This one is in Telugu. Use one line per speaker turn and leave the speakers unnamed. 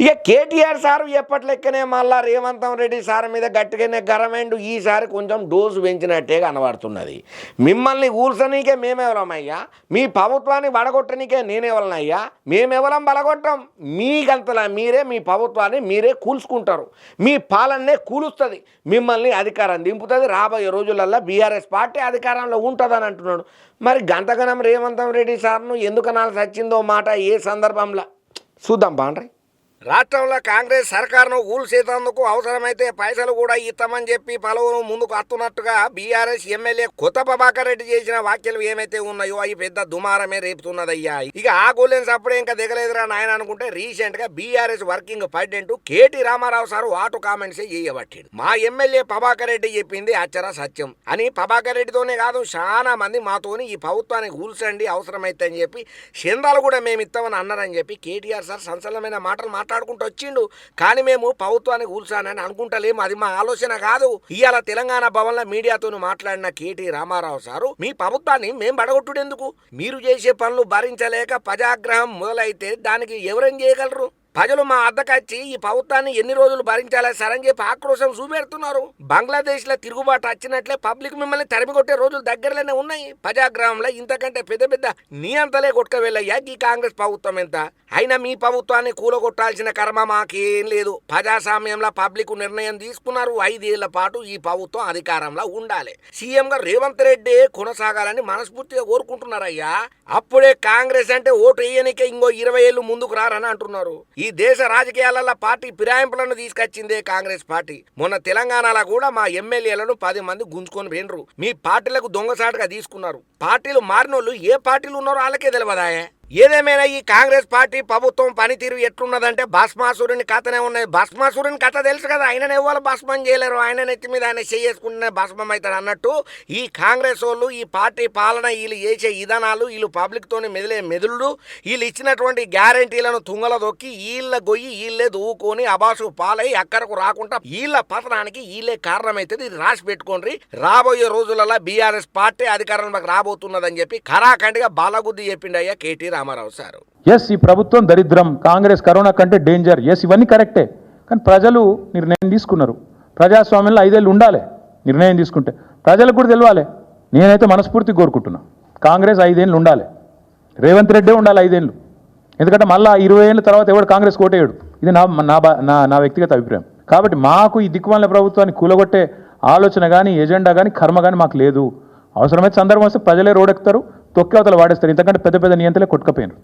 ఇక కేటీఆర్ సార్ ఎప్పటి లెక్కనే మళ్ళా రేవంతం రెడ్డి సార్ మీద గట్టిగానే గరమెండు. ఈసారి కొంచెం డోసు పెంచినట్టే కనబడుతున్నది. మిమ్మల్ని కూల్చనీకే మేమెవరమయ్యా మీ ప్రభుత్వాన్ని వడగొట్టనీకే నేనేవలనయ్యా మేమెవరం బలగొట్టం? మీకంతలా మీరే మీ ప్రభుత్వాన్ని మీరే కూల్చుకుంటారు. మీ పాలనే కూలుస్తుంది. మిమ్మల్ని అధికారం దింపుతుంది. రాబోయే రోజులల్లో బీఆర్ఎస్ పార్టీ అధికారంలో ఉంటుందని అంటున్నాడు. మరి గంతగనం రేవంతం రెడ్డి సార్ను ఎందుకు అనాల్సి వచ్చిందో మాట ఏ సందర్భంలో? చూద్దాం బాండ్రీ. రాష్ట్రంలో కాంగ్రెస్ సర్కారును కూల్చేసేందుకు అవసరమైతే పైసలు కూడా ఇస్తామని చెప్పి పలువురు ముందుకు అత్తున్నట్టుగా బీఆర్ఎస్ ఎమ్మెల్యే కొత్త ప్రభాకర్ రెడ్డి చేసిన వ్యాఖ్యలు ఏమైతే ఉన్నాయో అవి పెద్ద దుమారమే రేపుతున్నదయ్యా. ఇక ఆ గోలెన్స్ అప్పుడే ఇంకా దిగలేదురా నాయన అనుకుంటే రీసెంట్గా BRS working president KT Rama Rao sir what comments చేయబట్టిడు. మా ఎమ్మెల్యే ప్రభాకర్ రెడ్డి చెప్పింది అచ్చర సత్యం. అని ప్రభాకర్ రెడ్డితోనే కాదు చాలా మంది మాతోని ఈ ప్రభుత్వాన్ని కూల్చండి అవసరమైతే అని చెప్పి చందాలు కూడా మేము ఇస్తామని అన్నారని చెప్పి కేటీఆర్ సార్ సంచలనమైన మాటలు మాట్లాడుకుంటూ వచ్చిండు. కానీ మేము ప్రభుత్వానికి కూల్చానని అనుకుంటలేము. అది మా ఆలోచన కాదు. ఇవాళ తెలంగాణ భవన్లో మీడియాతో మాట్లాడిన కేటీ రామారావు సారు మీ ప్రభుత్వాన్ని మేము బడగొట్టుడెందుకు? మీరు చేసే పనులు భరించలేక ప్రజాగ్రహం మొదలైతే దానికి ఎవరేం చేయగలరు? ప్రజలు మా అద్దకచ్చి ఈ ప్రభుత్వాన్ని ఎన్ని రోజులు భరించాలా సార్ చెప్పి ఆక్రోశం చూపెడుతున్నారు. బంగ్లాదేశ్లో తిరుగుబాటు వచ్చినట్లే పబ్లిక్ మిమ్మల్ని తరిమి కొట్టే రోజులు దగ్గరలోనే ఉన్నాయి. ప్రజాగ్రహంలో ఇంతకంటే పెద్ద పెద్ద నియంతలే కొట్టుకవెళ్ళయ్యా ఈ కాంగ్రెస్ ప్రభుత్వం ఎంత? అయినా మీ ప్రభుత్వాన్ని కూలగొట్టాల్సిన కర్మ మాకేం లేదు. ప్రజాస్వామ్యంలో పబ్లిక్ నిర్ణయం తీసుకున్నారు. ఐదేళ్ళ పాటు ఈ ప్రభుత్వం అధికారంలో ఉండాలి. సీఎం గా రేవంత్ రెడ్డి కొనసాగాలని మనస్ఫూర్తిగా కోరుకుంటున్నారయ్యా. అప్పుడే కాంగ్రెస్ అంటే ఓటు వేయనికే ఇంకో ఇరవై ఏళ్ళు ముందుకు రారని అంటున్నారు. ఈ ఈ దేశ రాజకీయాలలో పార్టీ ఫిరాయింపులను తీసుకొచ్చిందే కాంగ్రెస్ పార్టీ. మొన్న తెలంగాణలో కూడా మా ఎమ్మెల్యేలను పది మంది గుంజుకొని పోయినరు. మీ పార్టీలకు దొంగసాటుగా తీసుకున్నారు. పార్టీలు మారినోళ్ళు ఏ పార్టీలు ఉన్నారో వాళ్ళకే తెలియదాయే ఏదేమైనా ఈ కాంగ్రెస్ పార్టీ ప్రభుత్వం పనితీరు ఎట్లున్నదంటే భస్మాసురుని కథనే ఉన్నది. భస్మాసురుని కథ తెలుసు కదా ఆయన ఎవరు భస్మం చేయలేరు. ఆయన నెత్తి మీద ఆయన చేసుకుంటేనే భస్మం అవుతాడు అన్నట్టు ఈ కాంగ్రెస్ వాళ్ళు ఈ పార్టీ పాలన వీళ్ళు చేసే విధానాలు వీళ్ళు పబ్లిక్ తోని మెదిలే మెదులుడు వీళ్ళు ఇచ్చినటువంటి గ్యారంటీలను తుంగల దొక్కి వీళ్ళ గొయ్యి వీళ్ళే దూకొని అబాసు పాలై అక్కడకు రాకుండా వీళ్ళ పతనానికి వీళ్ళే కారణమైతుంది ఇది రాసి పెట్టుకోండి. రాబోయే రోజులలో బీఆర్ఎస్ పార్టీ అధికారంలోకి రాబోతున్నదని చెప్పి ఖరాఖండిగా బాలగుద్ది చెప్పిండయ్యా కేటీ రామారావు సారు.
ఎస్ ఈ ప్రభుత్వం దరిద్రం కాంగ్రెస్ కరోనా కంటే డేంజర్ ఎస్ ఇవన్నీ కరెక్టే. కానీ ప్రజలు నిర్ణయం తీసుకున్నారు. ప్రజాస్వామ్యంలో ఐదేళ్ళు ఉండాలి నిర్ణయం తీసుకుంటే. ప్రజలకు కూడా తెలియాలి నేనైతే మనస్ఫూర్తి కోరుకుంటున్నా. కాంగ్రెస్ ఐదేళ్ళు ఉండాలి. రేవంత్ రెడ్డే ఉండాలి ఐదేళ్ళు. ఎందుకంటే మళ్ళీ ఇరవై ఏళ్ళ తర్వాత ఎవడు కాంగ్రెస్ కోటేయడు ఇది నా నా బా- నా నా వ్యక్తిగత అభిప్రాయం. కాబట్టి మాకు ఈ దిక్కుమాల ప్రభుత్వాన్ని కూలగొట్టే ఆలోచన కానీ ఎజెండా కానీ కర్మ కానీ మాకు లేదు. అవసరమైతే సందర్భం వస్తే ప్రజలే రోడెక్కుతారు తొక్కి అవతల వాడేస్తారు. ఇంతకంటే పెద్ద పెద్ద నియంత్రలే కొట్టుకపోయినారు